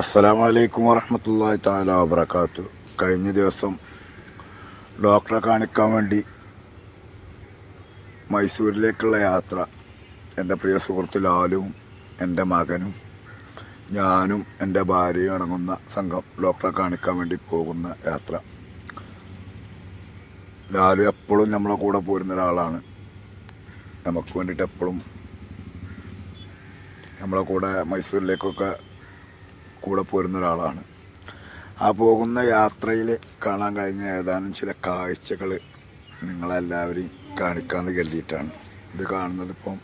അസ്സലാമു വലൈക്കും വറഹമത്തല്ലാഹി താല വബർക്കാത്തു കഴിഞ്ഞ ദിവസം ഡോക്ടറെ കാണിക്കാൻ വേണ്ടി മൈസൂരിലേക്കുള്ള യാത്ര എന്റെ പ്രിയ സുഹൃത്ത് ലാലും എന്റെ മകനും ഞാനും എന്റെ ഭാര്യയും അടങ്ങുന്ന സംഘം ഡോക്ടറെ കാണിക്കാൻ വേണ്ടി പോകുന്ന യാത്ര. ലാലു എപ്പോഴും നമ്മളെ കൂടെ പോരുന്ന ഒരാളാണ്. നമുക്ക് വേണ്ടിയിട്ട് എപ്പോഴും നമ്മളെ കൂടെ മൈസൂരിലേക്കൊക്കെ കൂടെ പോരുന്ന ഒരാളാണ്. ആ പോകുന്ന യാത്രയിൽ കാണാൻ കഴിഞ്ഞ ഏതാനും ചില കാഴ്ചകൾ നിങ്ങളെല്ലാവരെയും കാണിക്കാമെന്ന് കരുതിയിട്ടാണ്. ഇത് കാണുന്നത് ഇപ്പം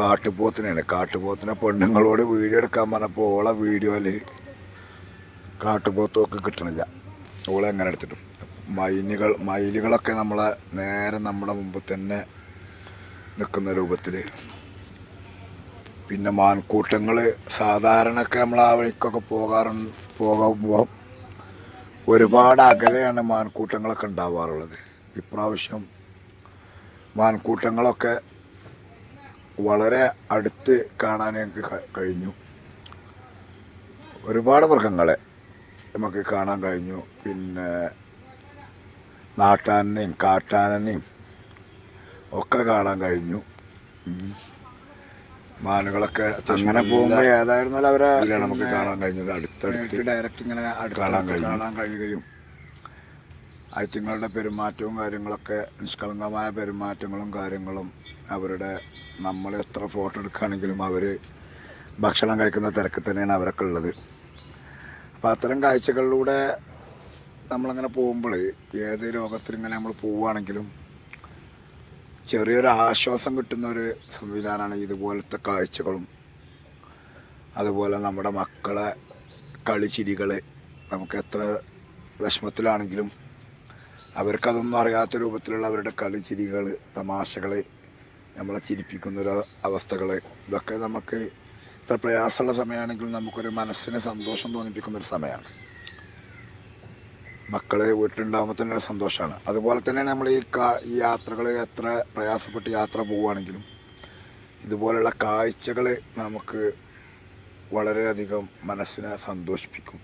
കാട്ടുപോത്തിനാണ് കാട്ടുപോത്തിനെ പെണ്ണുങ്ങളോട് വീഡിയോ എടുക്കാൻ പറഞ്ഞപ്പോൾ ഓളെ വീഡിയോയിൽ കാട്ടുപോത്തൊക്കെ കിട്ടണില്ല. ഓളെ എങ്ങനെ എടുത്തിട്ടും. മൈനുകൾ മയിലുകളൊക്കെ നമ്മളെ നേരെ നമ്മുടെ മുമ്പ് തന്നെ നിൽക്കുന്ന രൂപത്തിൽ പിന്നെ മാൻകൂട്ടങ്ങൾ സാധാരണയൊക്കെ നമ്മൾ ആ വഴിക്കൊക്കെ പോകാറുണ്ട് പോകുമ്പോൾ ഒരുപാട് അകലെയാണ് മാൻകൂട്ടങ്ങളൊക്കെ ഉണ്ടാവാറുള്ളത്. ഇപ്രാവശ്യം മാൻകൂട്ടങ്ങളൊക്കെ വളരെ അടുത്ത് കാണാൻ ഞങ്ങൾക്ക് കഴിഞ്ഞു. ഒരുപാട് മൃഗങ്ങളെ നമുക്ക് കാണാൻ കഴിഞ്ഞു. പിന്നെ നാട്ടാനെയും കാട്ടാനെയും ഒക്കെ കാണാൻ കഴിഞ്ഞു. മാനുകളൊക്കെ അങ്ങനെ പോകുമ്പോൾ ഏതായിരുന്നാലും അവരെ നമുക്ക് കാണാൻ കഴിഞ്ഞത്. അടുത്തടുത്ത് ഡയറക്റ്റ് ഇങ്ങനെ കാണാൻ കാണാൻ കഴിയുകയും. ഐറ്റങ്ങളുടെ പെരുമാറ്റവും കാര്യങ്ങളൊക്കെ നിഷ്കളങ്കമായ പെരുമാറ്റങ്ങളും കാര്യങ്ങളും അവരുടെ നമ്മൾ എത്ര ഫോട്ടോ എടുക്കുകയാണെങ്കിലും അവർ ഭക്ഷണം കഴിക്കുന്ന തിരക്ക് തന്നെയാണ് അവരൊക്കെ ഉള്ളത്. അപ്പോൾ അത്തരം കാഴ്ചകളിലൂടെ നമ്മളങ്ങനെ പോകുമ്പോൾ ഏത് രോഗത്തിൽ ഇങ്ങനെ നമ്മൾ പോവുകയാണെങ്കിലും ചെറിയൊരു ആശ്വാസം കിട്ടുന്ന ഒരു സംവിധാനമാണ് ഇതുപോലത്തെ കാഴ്ചകളും. അതുപോലെ നമ്മുടെ മക്കളെ കളിച്ചിരികൾ നമുക്ക് എത്ര വിഷമത്തിലാണെങ്കിലും അവർക്കതൊന്നും അറിയാത്ത രൂപത്തിലുള്ള അവരുടെ കളിച്ചിരികൾ തമാശകൾ നമ്മളെ ചിരിപ്പിക്കുന്ന ഒരു അവസ്ഥകൾ ഇതൊക്കെ നമുക്ക് ഇത്ര പ്രയാസമുള്ള സമയമാണെങ്കിലും നമുക്കൊരു മനസ്സിന് സന്തോഷം തോന്നിപ്പിക്കുന്ന ഒരു സമയമാണ്. മക്കൾ വീട്ടിലുണ്ടാകുമ്പോൾ തന്നെ ഒരു സന്തോഷമാണ് അതുപോലെ തന്നെ നമ്മൾ ഈ കാ ഈ യാത്രകൾ എത്ര പ്രയാസപ്പെട്ട് യാത്ര പോവുകയാണെങ്കിലും ഇതുപോലുള്ള കാഴ്ചകൾ നമുക്ക് വളരെയധികം മനസ്സിനെ സന്തോഷിപ്പിക്കും.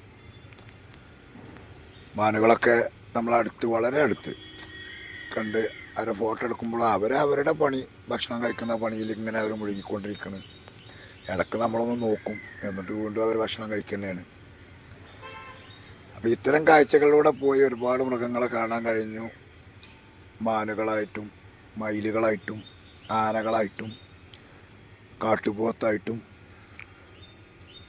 മാനുകളൊക്കെ നമ്മളടുത്ത് വളരെ അടുത്ത് കണ്ട് അവരെ ഫോട്ടോ എടുക്കുമ്പോൾ അവരെ അവരുടെ പണി ഭക്ഷണം കഴിക്കുന്ന പണിയിൽ ഇങ്ങനെ അവർ മുഴുകിക്കൊണ്ടിരിക്കുന്നു ഇടയ്ക്ക് നമ്മളൊന്ന് നോക്കും. എന്നിട്ട് വീണ്ടും അവർ ഭക്ഷണം കഴിക്കുന്നതാണ് ഇത്തരം കാഴ്ചകളിലൂടെ പോയി ഒരുപാട് മൃഗങ്ങളെ കാണാൻ കഴിഞ്ഞു. മാനുകളായിട്ടും മയിലുകളായിട്ടും ആനകളായിട്ടും കാട്ടുപോത്തായിട്ടും.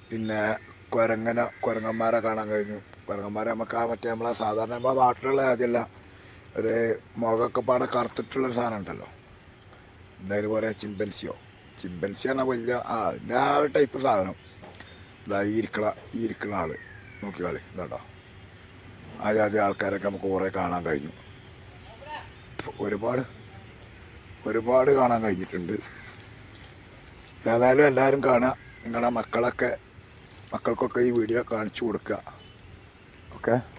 പിന്നെ കുരങ്ങന കുരങ്ങന്മാരെ കാണാൻ കഴിഞ്ഞു. കുരങ്ങന്മാരെ നമുക്ക് ആ മറ്റേ നമ്മളെ സാധാരണ നമ്മളെ നാട്ടിലുള്ള ആദ്യമല്ല ഒരു മുഖമൊക്കെ പാടെ കറുത്തിട്ടുള്ളൊരു സാധനം ഉണ്ടല്ലോ. എന്തായാലും പറയാം ചിമ്പൻസിയോ. ചിമ്പൻസി വലിയ ആ അതിന്റെ ആ ടൈപ്പ് സാധനം. ഇതാ ഈ ഇരിക്കണ ഈ ഇരിക്കണ ആൾ. നോക്കിയാളി ഇതാണ്ടോ ആ ജാതി ആൾക്കാരൊക്കെ നമുക്ക് കുറേ കാണാൻ കഴിഞ്ഞു. ഒരുപാട് ഒരുപാട് കാണാൻ കഴിഞ്ഞിട്ടുണ്ട്. ഏതായാലും എല്ലാവരും കാണുക. നിങ്ങളുടെ മക്കളൊക്കെ മക്കൾക്കൊക്കെ ഈ വീഡിയോ കാണിച്ചു കൊടുക്കുക. ഓക്കെ